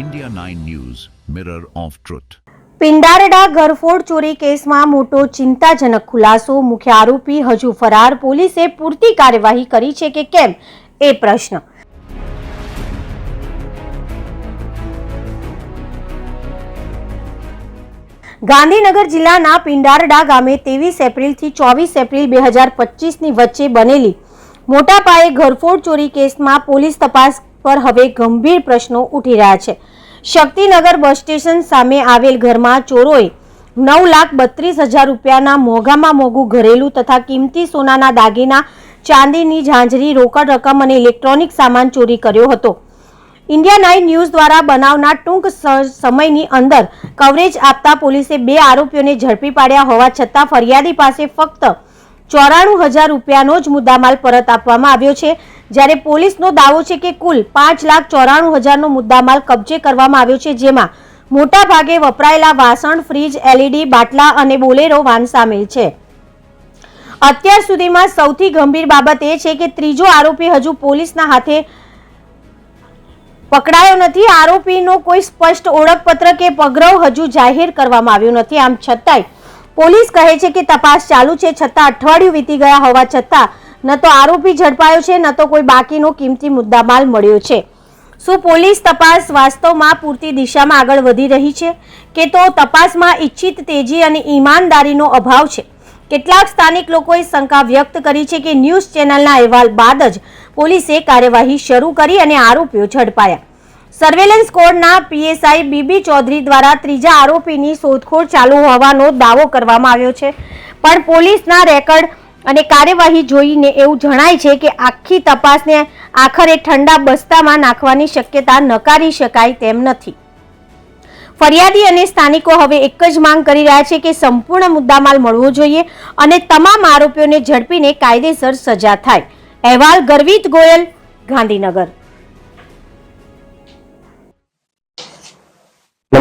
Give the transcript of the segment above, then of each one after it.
India 9 News, Mirror of Truth. પિંડારડા ઘરફોડ ચોરી કેસમાં મોટો ચિંતાજનક ખુલાસો. મુખ્ય આરોપી હજુ ફરાર. પોલીસે પૂરતી કાર્યવાહી કરી છે કે કેમ? એ પ્રશ્ન. ગાંધીનગર જિલ્લાના પિંડારડા ગામે ત્રેવીસ એપ્રિલથી ચોવીસ એપ્રિલ બે હજાર પચીસની વચ્ચે બનેલી મોટા પાયે ઘરફોડ ચોરી કેસમાં પોલીસ તપાસ પર હવે ગંભીર પ્રશ્નો ઉઠી રહ્યા છે. શક્તિનગર બસ સ્ટેશન સામે આવેલ ઘરમાં ચોરોએ નવ લાખ બત્રીસ હજાર રૂપિયાના મોંઘામાં મોંઘું ઘરેલું તથા કિંમતી સોનાના દાગીના, ચાંદીની ઝાંઝરી, રોકડ રકમ અને ઇલેક્ટ્રોનિક સામાન ચોરી કર્યો હતો. ઇન્ડિયા નાઇન ન્યૂઝ દ્વારા બનાવના ટૂંક સમયની અંદર કવરેજ આપતા પોલીસે બે આરોપીઓને ઝડપી પાડ્યા હોવા છતાં ફરિયાદી પાસે ફક્ત ચોરાણું હજાર રૂપિયાનો જ મુદ્દામાલ પરત આપવામાં આવ્યો છે. જ્યારે પોલીસનો દાવો છે કે કુલ પાંચ લાખ ચોરાણું હજારનો મુદ્દામાલ કબજે કરવામાં આવ્યો છે, જેમાં મોટા ભાગે વપરાયેલા વાસણ, ફ્રીજ, એલઈડી, બાટલા અને બોલેરો વાન સામેલ છે. અત્યાર સુધીમાં સૌથી ગંભીર બાબત એ છે કે ત્રીજો આરોપી હજુ પોલીસના હાથે પકડાયો નથી. આરોપીનો કોઈ સ્પષ્ટ ઓળખપત્ર કે પગરવ હજુ જાહેર કરવામાં આવ્યો નથી. આમ છતાંય પોલીસ કહે છે કે તપાસ ચાલુ છે, છતાં અઠવાડિયું વીતી ગયા હોવા છતાં ન તો આરોપી ઝડપાયો છે, ન તો કોઈ બાકીનો કિંમતી મુદ્દામાલ મળ્યો છે. શું પોલીસ તપાસ વાસ્તવમાં પૂરતી દિશામાં આગળ વધી રહી છે કે તો તપાસમાં ઇચ્છિત તેજી અને ઈમાનદારીનો અભાવ છે? કેટલાક સ્થાનિક લોકોએ શંકા વ્યક્ત કરી છે કે ન્યૂઝ ચેનલના અહેવાલ બાદ જ પોલીસે કાર્યવાહી શરૂ કરી અને આરોપીઓ ઝડપાયા. સર્વેલન્સ કોડના પીએસઆઈ બીબી ચૌધરી દ્વારા ત્રીજા આરોપીની શોધખોળ ચાલુ હોવાનો દાવો કરવામાં આવ્યો છે. પણ પોલીસના રેકર્ડ અને કાર્યવાહી જોઈને એવું જણાય છે કે આખી તપાસને આખરે ઠંડા બસ્તામાં નાખવાની શક્યતા નકારી શકાય તેમ નથી. ફરિયાદી અને સ્થાનિકો હવે એક જ માંગ કરી રહ્યા છે કે સંપૂર્ણ મુદ્દામાલ મળવો જોઈએ અને તમામ આરોપીઓને ઝડપીને કાયદેસર સજા થાય. અહેવાલ ગરવીત ગોયલ, ગાંધીનગર.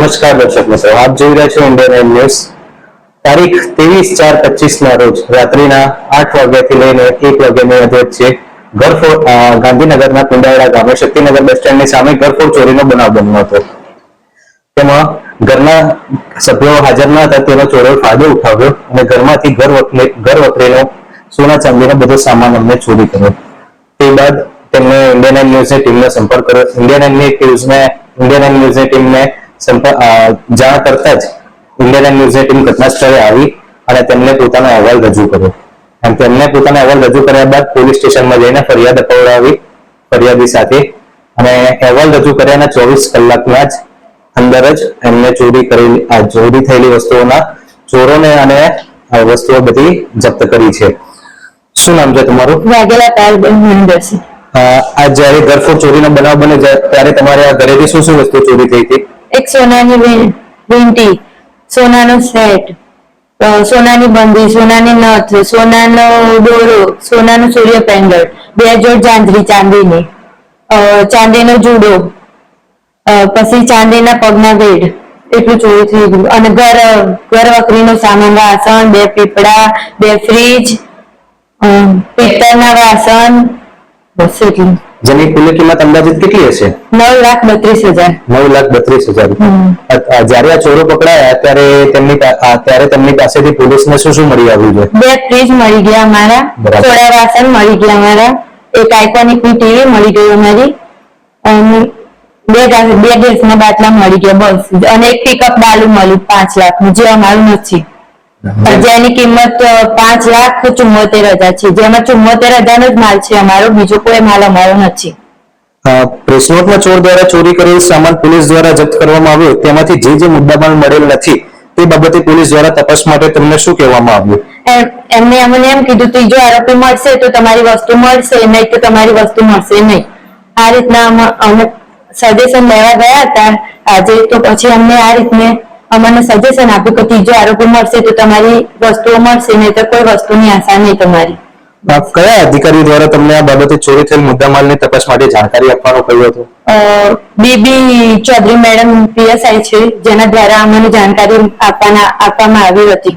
નમસ્કાર દર્શક મિત્રો, આપ જોઈ રહ્યા છો ઇન્ડિયન ન્યૂઝ તારીખ ત્રેવીસ ચાર પચીસ ના રોજ રાત્રિના આઠ વાગ્યાથી લઈને એક વાગ્યાની વચ્ચે ઘરફોડ ગાંધીનગરના કુંડાળા ગામે, શક્તિનગર બસ સ્ટેન્ડની સામે ઘરફોડ ચોરીનો બનાવ બન્યો હતો. તેમાં ઘરના સભ્યો હાજર ન હતા, તેનો ચોરોએ ફાયદો ઉઠાવ્યો અને ઘરમાંથી ઘર વખરે ઘર વખરેલો સોના ચાંદીનો બધો સામાન અમને ચોરી કર્યો. તે બાદ તેમણે ઇન્ડિયન ન્યૂઝની ટીમનો સંપર્ક કર્યો. ઇન્ડિયન ન્યૂઝને ઇન્ડિયન ન્યૂઝની ટીમને જાણ કરતા જ ઇન્ડિયન ન્યૂઝની ટીમ ઘટનાસ્થળે આવી અને તેમને પોતાનો અહેવાલ રજૂ કર્યો. અને તેમને પોતાનો અહેવાલ રજૂ કર્યા બાદ પોલીસ સ્ટેશનમાં જઈને ફરિયાદ અપાવડાવી ફરિયાદી સાથે. અને અહેવાલ રજૂ કર્યાના ચોવીસ કલાકના જ અંદર જ એમને ચોરી કરેલી ચોરી થયેલી વસ્તુઓના ચોરોને અને વસ્તુઓ બધી જપ્ત કરી છે. શું નામ છે તમારું? વાઘેલા પાયલબેન મહેન્દ્રસિંહ આ જ્યારે ઘરફોડ ચોરીનો બનાવ બને ત્યારે તમારે આ ઘરેથી શું શું વસ્તુ ચોરી થઈ હતી? એક સોનાની વીંટી, સોનાનો સેટ સોનાની બંદી, સોનાની નથ, સોનાનો દોરો, સોનાનું સૂર્ય પેન્ડલ બે જોડ જાંજરી ચાંદીની ચાંદીનો જુડો પછી ચાંદીના પગના વેડ એટલું ચોરી થઈ ગયું. અને ઘર ઘર વકરીનો સામાન, વાસણ, બે પીપળા, બે ફ્રીજ પિત્તળના વાસણ, બસ એટલું. જેની કુલ કિંમત અંદાજિત કેટલી હશે? નવ લાખ બત્રીસ હજાર. નવ લાખ બત્રીસ હજાર જ્યારે આ ચોરો પકડાયા ત્યારે તેમની ત્યારે તેમની પાસેથી પોલીસને શું શું મળી આવ્યું છે? બે ફ્રીજ મળી ગયા અમારા. બરાબર. થોડા વાસણ મળી ગયા અમારા. એક આઇકોનિકની ટીવી મળી ગઈ અમારી. અને બે બે ગેસના બાટલા મળી ગયા બસ. અને એક પિકઅપ ડાલુ મળ્યું પાંચ લાખનું જે અમારું નથી. જેની કિંમત પાંચ લાખ ચુમ્મોતેર હજાર છે. જેમાં ચુમ્મોતેર હજાર નો જ માલ છે અમારો. બીજો કોઈ માલ અમારો નથી. પ્રેસનોટના ચોર દ્વારા ચોરી કરેલ સામાન પોલીસ દ્વારા જપ્ત કરવામાં આવ્યો. તેમાંથી જે જે મુદ્દામાલ મળેલ નથી તે બાબતે પોલીસ દ્વારા તપાસ માટે તમને શું કહેવામાં આવ્યું? એમ- એમને અમને એમ કીધું કે જો આરોપી મળશે તો તમારી વસ્તુ મળશે નહીં તો તમારી વસ્તુ મળશે નહીં. આ રીતના અમે સજેશન લેવા ગયા હતા. આજે તો પછી અમને આ રીતને અમને સજેશન આપ્યું કે ત્રીજો આરોપી મળશે તો તમારી વસ્તુઓ મળશે નહીં તો કોઈ વસ્તુની આશા નહીં તમારી. કયા અધિકારી દ્વારા તમને આ બાબતે ચોરી થયેલ મુદ્દામાલની તપાસ માટે જાણકારી આપવાનું કહ્યું હતું? બીબી ચૌધરી મેડમ પીએસઆઈ છે જેના દ્વારા અમને જાણકારી આપવાના આપવામાં આવી હતી.